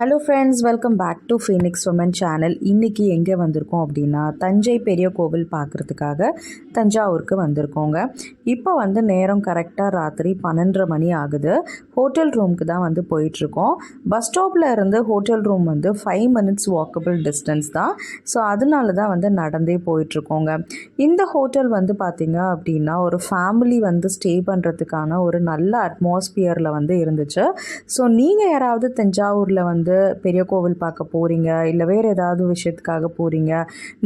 Hello friends welcome back to Phoenix woman channel இன்றைக்கி எங்கே வந்திருக்கோம் அப்படின்னா தஞ்சை பெரிய கோவில் பார்க்குறதுக்காக தஞ்சாவூருக்கு வந்திருக்கோங்க. இப்போ வந்து நேரம் கரெக்டாக ராத்திரி பன்னெண்டரை மணி ஆகுது. ஹோட்டல் ரூமுக்கு தான் வந்து போயிட்டுருக்கோம். பஸ் ஸ்டாப்பில் இருந்து ஹோட்டல் ரூம் வந்து ஃபைவ் மினிட்ஸ் வாக்கபிள் டிஸ்டன்ஸ் தான். ஸோ அதனால தான் வந்து நடந்தே போயிட்டுருக்கோங்க. இந்த ஹோட்டல் வந்து பார்த்திங்க அப்படின்னா ஒரு ஃபேமிலி வந்து ஸ்டே பண்ணுறதுக்கான ஒரு நல்ல அட்மாஸ்பியரில் வந்து இருந்துச்சு. ஸோ நீங்கள் யாராவது தஞ்சாவூரில் வந்து வந்து பெரிய கோவில் பார்க்க போகிறீங்க இல்லை வேறு ஏதாவது விஷயத்துக்காக போகிறீங்க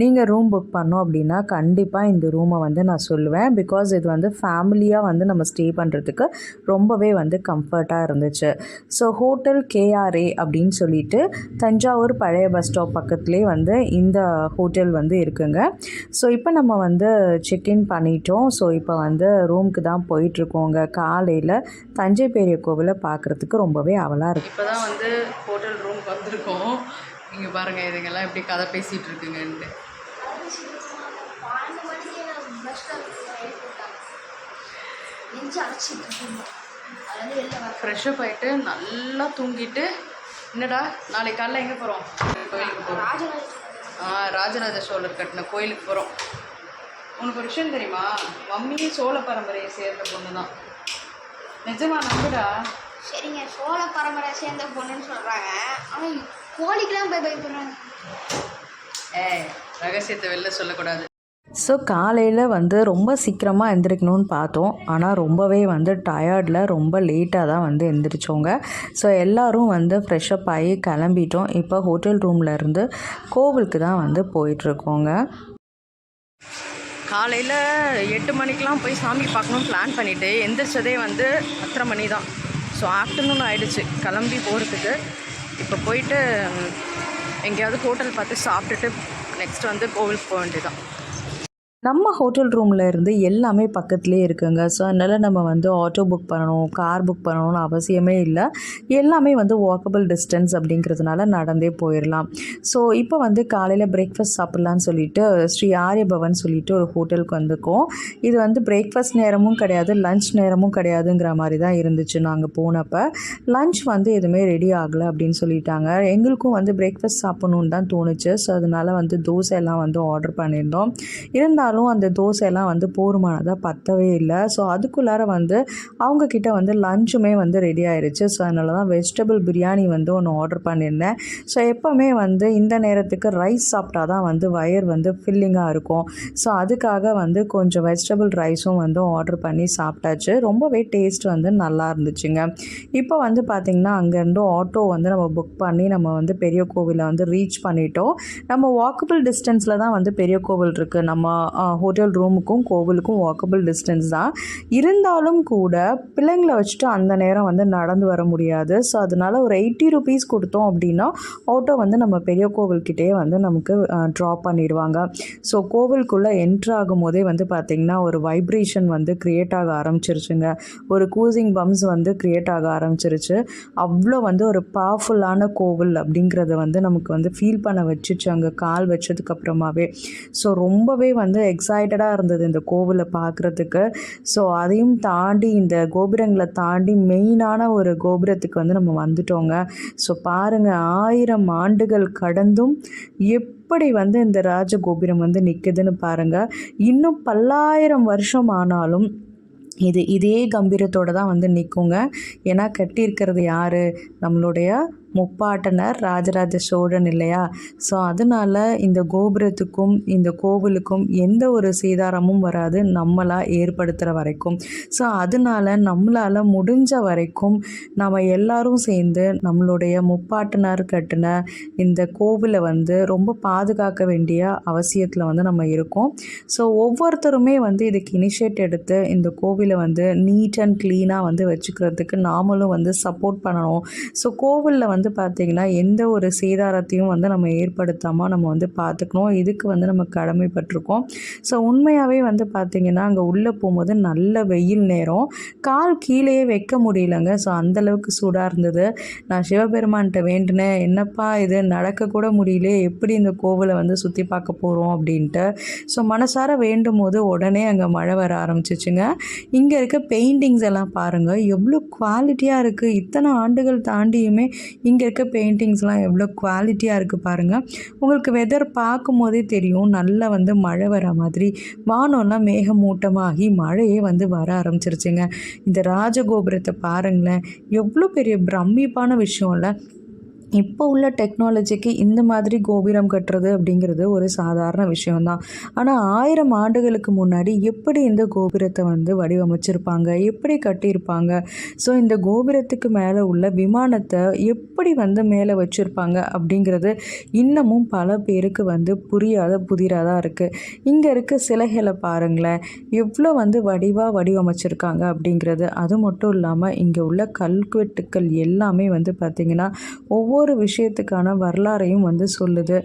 நீங்கள் ரூம் புக் பண்ணோம் அப்படின்னா கண்டிப்பாக இந்த ரூமை வந்து நான் சொல்லுவேன். பிகாஸ் இது வந்து ஃபேமிலியாக வந்து நம்ம ஸ்டே பண்ணுறதுக்கு ரொம்பவே வந்து கம்ஃபர்ட்டாக இருந்துச்சு. ஸோ ஹோட்டல் கேஆர்ஏ அப்படின்னு சொல்லிட்டு தஞ்சாவூர் பழைய பஸ் ஸ்டாப் பக்கத்துலேயே வந்து இந்த ஹோட்டல் வந்து இருக்குங்க. ஸோ இப்போ நம்ம வந்து செக்இன் பண்ணிட்டோம். ஸோ இப்போ வந்து ரூமுக்கு தான் போயிட்டுருக்கோங்க. காலையில் தஞ்சை பெரிய கோவிலை பார்க்குறதுக்கு ரொம்பவே அவலாக இருக்குது இப்போ தான் வந்து ஹோட்டல் ரூமுக்கு வந்திருக்கோம். இங்கே பாருங்கள் இதுங்கெல்லாம் எப்படி கதை பேசிகிட்டு இருக்குங்கன்ட்டு. ஃப்ரெஷ்ஷப் ஃப்ரெஷ்அப் ஆகிட்டு நல்லா தூங்கிட்டு என்னடா நாளைக்கு காலைல எங்கே போகிறோம் கோயிலுக்கு போகிறோம் ஆ ராஜராஜ சோழர் கட்டின கோயிலுக்கு போகிறோம் உனக்கு ஒரு விஷயம் தெரியுமா? மம்மியும் சோழ பரம்பரையை சேர்ந்த பொண்ணு தான் நிஜமா நம்புடா? சரிங்க சோழ பரம்பரை சேர்ந்த பொண்ணுன்னு சொல்கிறாங்க ஆனால் கோழிக்கெல்லாம் போய் பயப்படுறாங்க ஏய் ரகசியத்தை வெளில சொல்லக்கூடாது. ஸோ காலையில் வந்து ரொம்ப சீக்கிரமாக எந்திரிக்கணும்னு பார்த்தோம். ஆனால் ரொம்பவே வந்து டயர்டில் ரொம்ப லேட்டாக தான் வந்து எந்திரிச்சோங்க. ஸோ எல்லோரும் வந்து ஃப்ரெஷ்அப் ஆகி கிளம்பிட்டோம். இப்போ ஹோட்டல் ரூமில் இருந்து கோவிலுக்கு தான் வந்து போயிட்டுருக்கோங்க. காலையில் எட்டு மணிக்கெலாம் போய் சாமி பார்க்கணும்னு பிளான் பண்ணிவிட்டு எந்திரிச்சதே வந்து பத்தரை மணி தான். ஸோ ஆஃப்டர்நூன் ஆகிடுச்சு கிளம்பி போகிறதுக்கு இப்போ போயிட்டு எங்கேயாவது ஹோட்டல் பார்த்து சாப்பிட்டுட்டு நெக்ஸ்ட் வந்து கோவிலுக்கு போக வேண்டியதான் நம்ம ஹோட்டல் ரூமில் இருந்து எல்லாமே பக்கத்துலேயே இருக்குங்க. ஸோ அதனால் நம்ம வந்து ஆட்டோ புக் பண்ணணும் கார் புக் பண்ணணும்னு அவசியமே இல்லை. எல்லாமே வந்து வாக்கபிள் டிஸ்டன்ஸ் அப்படிங்கிறதுனால நடந்தே போயிடலாம் ஸோ இப்போ வந்து காலையில் பிரேக்ஃபாஸ்ட் சாப்பிட்லான்னு சொல்லிட்டு ஸ்ரீ ஆரியபவன் சொல்லிட்டு ஒரு ஹோட்டலுக்கு வந்திருக்கோம். இது வந்து பிரேக்ஃபாஸ்ட் நேரமும் கிடையாது லஞ்ச் நேரமும் கிடையாதுங்கிற மாதிரி தான் இருந்துச்சு நாங்கள் போனப்போ. லஞ்ச் வந்து எதுவுமே ரெடி ஆகலை அப்படின்னு சொல்லிட்டாங்க. எங்களுக்கும் வந்து பிரேக்ஃபாஸ்ட் சாப்பிட்ணுன்னு தான் தோணுச்சு. ஸோ அதனால் வந்து தோசை எல்லாம் வந்து ஆர்டர் பண்ணியிருந்தோம். இருந்தாலும் அந்த தோசையெல்லாம் வந்து போருமானதாக பத்தவே இல்லை. ஸோ அதுக்குள்ளார வந்து அவங்கக்கிட்ட வந்து லஞ்சுமே வந்து ரெடி ஆயிடுச்சு ஸோ அதனால தான் வெஜிடபிள் பிரியாணி வந்து ஒன்று ஆர்டர் பண்ணியிருந்தேன் ஸோ எப்போவுமே வந்து இந்த நேரத்துக்கு ரைஸ் சாப்பிட்டா தான் வந்து வயர் வந்து ஃபில்லிங்காக இருக்கும். ஸோ அதுக்காக வந்து கொஞ்சம் வெஜிடபிள் ரைஸும் வந்து ஆர்டர் பண்ணி சாப்பிட்டாச்சு. ரொம்பவே டேஸ்ட் வந்து நல்லா இருந்துச்சுங்க. இப்போ வந்து பார்த்திங்கன்னா அங்கேருந்து ஆட்டோ வந்து நம்ம புக் பண்ணி நம்ம வந்து பெரிய கோவிலை வந்து ரீச் பண்ணிட்டோம். நம்ம வாக்கபிள் டிஸ்டன்ஸில் தான் வந்து பெரிய கோவில் இருக்குது நம்ம ஹோட்டல் ரூமுக்கும் கோவிலுக்கும் வாக்கபிள் டிஸ்டன்ஸ் தான். இருந்தாலும் கூட பிள்ளைங்களை வச்சுட்டு அந்த நேரம் வந்து நடந்து வர முடியாது. ஸோ அதனால ஒரு எயிட்டி ருபீஸ் கொடுத்தோம் அப்படின்னா ஆட்டோ வந்து நம்ம பெரிய கோவில்கிட்டே வந்து நமக்கு ட்ராப் பண்ணிடுவாங்க. ஸோ கோவிலுக்குள்ளே என்ட்ரு ஆகும் போதே வந்து பார்த்திங்கன்னா ஒரு வைப்ரேஷன் வந்து க்ரியேட் ஆக ஆரம்பிச்சிருச்சுங்க. ஒரு கூசிங் பம்ஸ் வந்து க்ரியேட் ஆக ஆரம்பிச்சிருச்சு. அவ்வளோ வந்து ஒரு பவர்ஃபுல்லான கோவில் அப்படிங்கிறத வந்து நமக்கு வந்து ஃபீல் பண்ண வச்சுச்சு. அங்கே கால் வச்சதுக்கு அப்புறமாவே. ஸோ ரொம்பவே வந்து எக்ஸைட்டடாக இருந்தது இந்த கோவிலை பார்க்குறதுக்கு. ஸோ அதையும் தாண்டி இந்த கோபுரங்களை தாண்டி மெயினான ஒரு கோபுரத்துக்கு வந்து நம்ம வந்துட்டோங்க. ஸோ பாருங்கள் ஆயிரம் ஆண்டுகள் கடந்தும் எப்படி வந்து இந்த ராஜகோபுரம் வந்து நிற்குதுன்னு பாருங்கள் இன்னும் பல்லாயிரம் வருஷம் ஆனாலும் இது இதே கம்பீரத்தோடு தான் வந்து நிற்குங்க ஏன்னா கட்டியிருக்கிறது யார்? நம்மளுடைய முப்பாட்டனர் ராஜராஜ சோழன் இல்லையா? ஸோ அதனால் இந்த கோபுரத்துக்கும் இந்த கோவிலுக்கும் எந்த ஒரு சீதாரமும் வராது. நம்மளாக ஏற்படுத்துகிற வரைக்கும். ஸோ அதனால் நம்மளால் முடிஞ்ச வரைக்கும் நம்ம எல்லாரும் சேர்ந்து நம்மளுடைய முப்பாட்டனர் கட்டின இந்த கோவிலை வந்து ரொம்ப பாதுகாக்க வேண்டிய அவசியத்தில் வந்து நம்ம இருக்கோம். ஸோ ஒவ்வொருத்தருமே வந்து இதுக்கு இனிஷியேட் எடுத்து இந்த கோவிலை வந்து நீட் அண்ட் க்ளீனாக வந்து வச்சுக்கிறதுக்கு நாமளும் வந்து சப்போர்ட் பண்ணணும். ஸோ கோவிலில் வந்து வந்து பார்த்திங்கன்னா எந்த ஒரு சேதாரத்தையும் வந்து நம்ம ஏற்படுத்தாமல் நம்ம வந்து பார்த்துக்கணும் இதுக்கு வந்து நம்ம கடமைப்பட்டிருக்கோம். ஸோ உண்மையாகவே வந்து பார்த்திங்கன்னா அங்கே உள்ளே போகும்போது நல்ல வெயில் நேரம். கால் கீழேயே வைக்க முடியலங்க. ஸோ அந்தளவுக்கு சூடாக இருந்தது. நான் சிவபெருமான்கிட்ட வேண்டினேன். என்னப்பா இது? நடக்கக்கூட முடியல எப்படி இந்த கோவிலை வந்து சுற்றி பார்க்க போகிறோம் அப்படின்ட்டு. ஸோ மனசார வேண்டும் போது உடனே அங்கே மழை வர ஆரம்பிச்சிச்சுங்க. இங்கே இருக்க பெயிண்டிங்ஸ் எல்லாம் பாருங்கள் எவ்வளோ குவாலிட்டியாக இருக்குது இத்தனை ஆண்டுகள் தாண்டியுமே இங்கே இருக்க பெயிண்டிங்ஸ்லாம் எவ்வளோ குவாலிட்டியாக இருக்குது பாருங்கள் உங்களுக்கு வெதர் பார்க்கும் போதே தெரியும். நல்லா வந்து மழை வர மாதிரி வானம்லாம் மேகமூட்டமாகி மழையே வந்து வர ஆரம்பிச்சிருச்சுங்க. இந்த ராஜகோபுரத்தை பாருங்களேன். எவ்வளோ பெரிய பிரமிப்பான விஷயம் இல்லை இப்போ உள்ள டெக்னாலஜிக்கு இந்த மாதிரி கோபுரம் கட்டுறது அப்படிங்கிறது ஒரு சாதாரண விஷயம்தான். ஆனால் ஆயிரம் ஆண்டுகளுக்கு முன்னாடி எப்படி இந்த கோபுரத்தை வந்து வடிவமைச்சிருப்பாங்க? எப்படி கட்டியிருப்பாங்க? ஸோ இந்த கோபுரத்துக்கு மேலே உள்ள விமானத்தை எப்படி வந்து மேலே வச்சுருப்பாங்க அப்படிங்கிறது இன்னமும் பல பேருக்கு வந்து புரியாத புதிராக தான் இருக்குது இங்கே இருக்க சிலைகளை பாருங்களேன். எவ்வளோ வந்து வடிவாக வடிவமைச்சிருக்காங்க அப்படிங்கிறது. அது மட்டும் இல்லாமல் இங்கே உள்ள கல்வெட்டுக்கள் எல்லாமே வந்து பார்த்திங்கன்னா ஒவ்வொரு ஒவ்வொரு விஷயத்துக்கான வரலாறையும் வந்து சொல்லுது.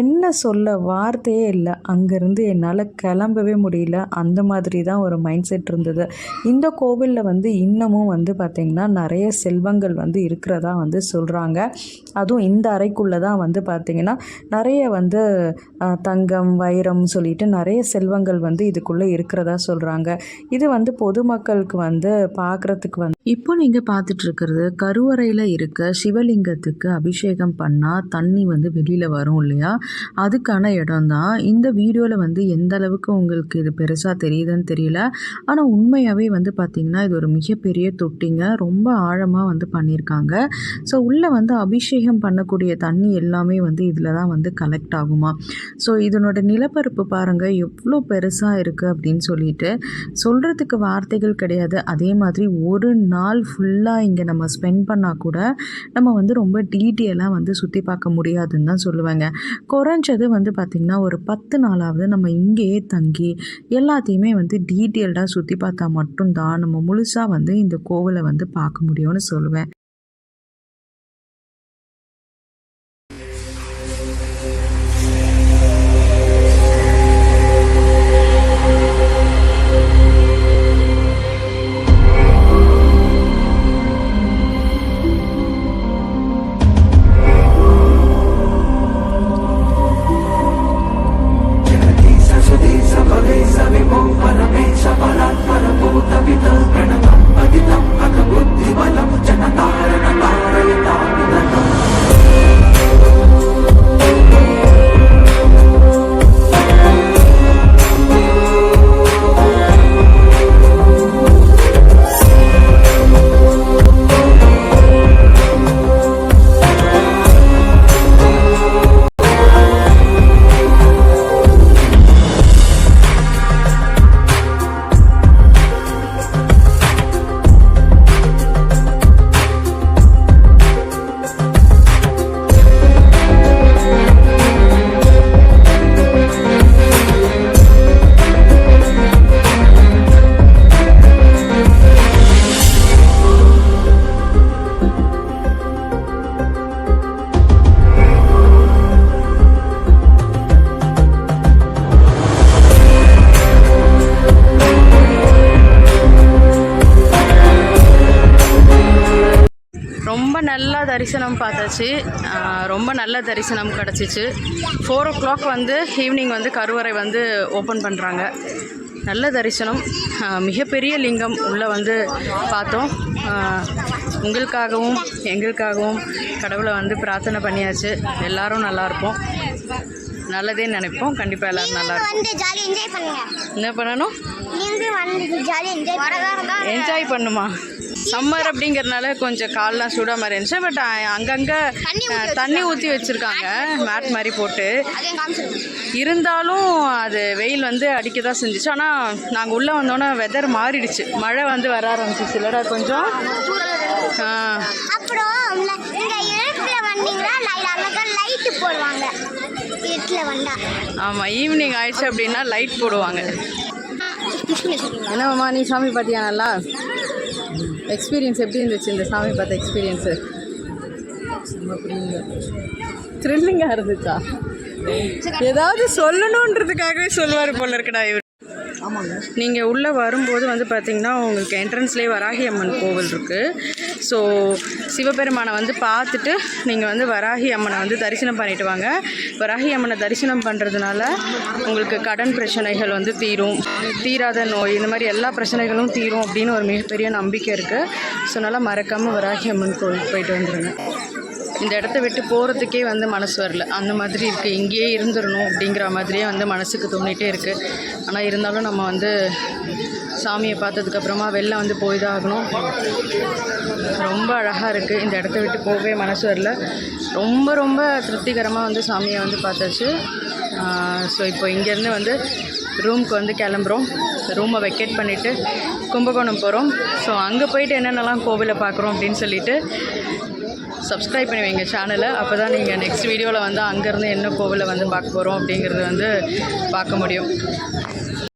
என்ன சொல்ல வார்த்தையே இல்லை. அங்கேருந்து என்னால் கிளம்பவே முடியல. அந்த மாதிரி தான் ஒரு மைண்ட் செட் இருந்தது. இந்த கோவிலில் வந்து இன்னமும் வந்து பார்த்திங்கன்னா நிறைய செல்வங்கள் வந்து இருக்கிறதா வந்து சொல்கிறாங்க அதுவும் இந்த அறைக்குள்ளே தான் வந்து பார்த்திங்கன்னா நிறைய வந்து தங்கம் வைரம் சொல்லிட்டு நிறைய செல்வங்கள் வந்து இதுக்குள்ளே இருக்கிறதா சொல்கிறாங்க இது வந்து பொதுமக்களுக்கு வந்து பார்க்குறதுக்கு வந்து இப்போ நீங்கள் பார்த்துட்ருக்கிறது கருவறையில் இருக்க சிவலிங்கத்துக்கு அபிஷேகம் பண்ணால் தண்ணி வந்து வெளியில் வரும் இல்லையா? அதுக்கான இடம் தான் இந்த வீடியோவில் வந்து எந்த அளவுக்கு உங்களுக்கு இது பெருசாக தெரியுதுன்னு தெரியல. ஆனால் உண்மையாகவே வந்து பார்த்திங்கன்னா இது ஒரு மிகப்பெரிய தொட்டிங்க. ரொம்ப ஆழமாக வந்து பண்ணியிருக்காங்க. ஸோ உள்ளே வந்து அபிஷேகம் பண்ணக்கூடிய தண்ணி எல்லாமே வந்து இதில் தான் வந்து கலெக்ட் ஆகுமா? ஸோ இதனோட நிலப்பரப்பு பாருங்கள் எவ்வளோ பெருசாக இருக்குது அப்படின்னு சொல்லிட்டு. சொல்கிறதுக்கு வார்த்தைகள் கிடையாது. அதே மாதிரி ஒரு நாள் ஃபுல்லாக இங்கே நம்ம ஸ்பெண்ட் பண்ணால் கூட நம்ம வந்து ரொம்ப ஈட்டியெல்லாம் வந்து சுற்றி பார்க்க முடியாதுன்னு தான் சொல்லுவேங்க. குறைஞ்சது வந்து பார்த்திங்கன்னா ஒரு பத்து நாளாவது நம்ம இங்கேயே தங்கி எல்லாத்தையுமே வந்து டீட்டெயில்டாக சுற்றி பார்த்தா மட்டும்தான் நம்ம முழுசாக வந்து இந்த கோவிலை வந்து பார்க்க முடியும்னு சொல்லுவேன். நல்லா தரிசனம் பார்த்தாச்சு. ரொம்ப நல்ல தரிசனம் கிடச்சிச்சு. ஃபோர் ஓ கிளாக் வந்து ஈவினிங் வந்து கருவறை வந்து ஓப்பன் பண்ணுறாங்க நல்ல தரிசனம். மிகப்பெரிய லிங்கம் உள்ளே வந்து பார்த்தோம். உங்களுக்காகவும் எங்களுக்காகவும் கடவுளை வந்து பிரார்த்தனை பண்ணியாச்சு. எல்லாரும் நல்லா இருப்போம். நல்லதே நினைப்போம். கண்டிப்பாக எல்லோரும் நல்லா என்ன பண்ணணும்? என்ஜாய் பண்ணுமா? சம்மர் அப்படிங்கறதுனால கொஞ்சம் கால்லாம் மாதிரி இருந்துச்சு. பட் அங்கங்கே தண்ணி ஊற்றி வச்சுருக்காங்க. மேட் மாதிரி போட்டு. இருந்தாலும் அது வெயில் வந்து அடிக்க தான் செஞ்சுச்சு. ஆனால் நாங்கள் உள்ளே வந்தோன்னே வெதர் மாறிடுச்சு. மழை வந்து வர ஆரம்பிச்சிச்சு இல்லடா கொஞ்சம்? ஆமாம் ஈவினிங் ஆயிடுச்சு அப்படின்னா லைட் போடுவாங்க. என்னம்மா நீ சாமி பார்த்தியா நல்லா? எக்ஸ்பீரியன்ஸ் எப்படி இருந்துச்சு இந்த சாமி பார்த்த எக்ஸ்பீரியன்ஸு த்ரில்லிங்காக இருந்துச்சா? ஏதாவது சொல்லணுன்றதுக்காகவே சொல்லுவார் போல இருக்குடா இவர். நீங்கள் உள்ளே வரும்போது வந்து பார்த்தீங்கன்னா உங்களுக்கு என்ட்ரன்ஸ்லேயே வராகி அம்மன் கோவில் இருக்குது ஸோ சிவபெருமானை வந்து பார்த்துட்டு நீங்கள் வந்து வராகி அம்மனை வந்து தரிசனம் பண்ணிட்டு வாங்க. வராகி அம்மனை தரிசனம் பண்ணுறதுனால உங்களுக்கு கடன் பிரச்சனைகள் வந்து தீரும். தீராத நோய் இந்த மாதிரி எல்லா பிரச்சனைகளும் தீரும் அப்படின்னு ஒரு மிகப்பெரிய நம்பிக்கை இருக்குது ஸோ நல்லா மறக்காமல் வராகி அம்மன் கோவிலுக்கு போயிட்டு வந்துடுங்க இந்த இடத்த விட்டு போகிறதுக்கே வந்து மனசு வரல. அந்த மாதிரி இருக்குது இங்கேயே இருந்துடணும் அப்படிங்கிற மாதிரியே வந்து மனசுக்கு தோணிகிட்டே இருக்குது ஆனால் இருந்தாலும் நம்ம வந்து சாமியை பார்த்ததுக்கப்புறமா வெளில வந்து போய் தான் ஆகணும். ரொம்ப அழகாக இருக்குது இந்த இடத்த விட்டு போகவே மனசு வரல. ரொம்ப ரொம்ப திருப்திகரமாக வந்து சாமியை வந்து பார்த்தாச்சு. ஸோ இப்போ இங்கேருந்து வந்து ரூமுக்கு வந்து கிளம்புறோம். ரூமை வெக்கேட் பண்ணிவிட்டு கும்பகோணம் போகிறோம் ஸோ அங்கே போயிட்டு என்னென்னலாம் கோவிலை பார்க்குறோம் அப்படின்னு சொல்லிட்டு சப்ஸ்கிரைப் பண்ணி வைங்க சேனலை அப்போ தான் நீங்கள் நெக்ஸ்ட் வீடியோவில் வந்து அங்கேருந்து என்ன கோவிலை வந்து பார்க்க போகிறோம் அப்படிங்கிறது வந்து பார்க்க முடியும்.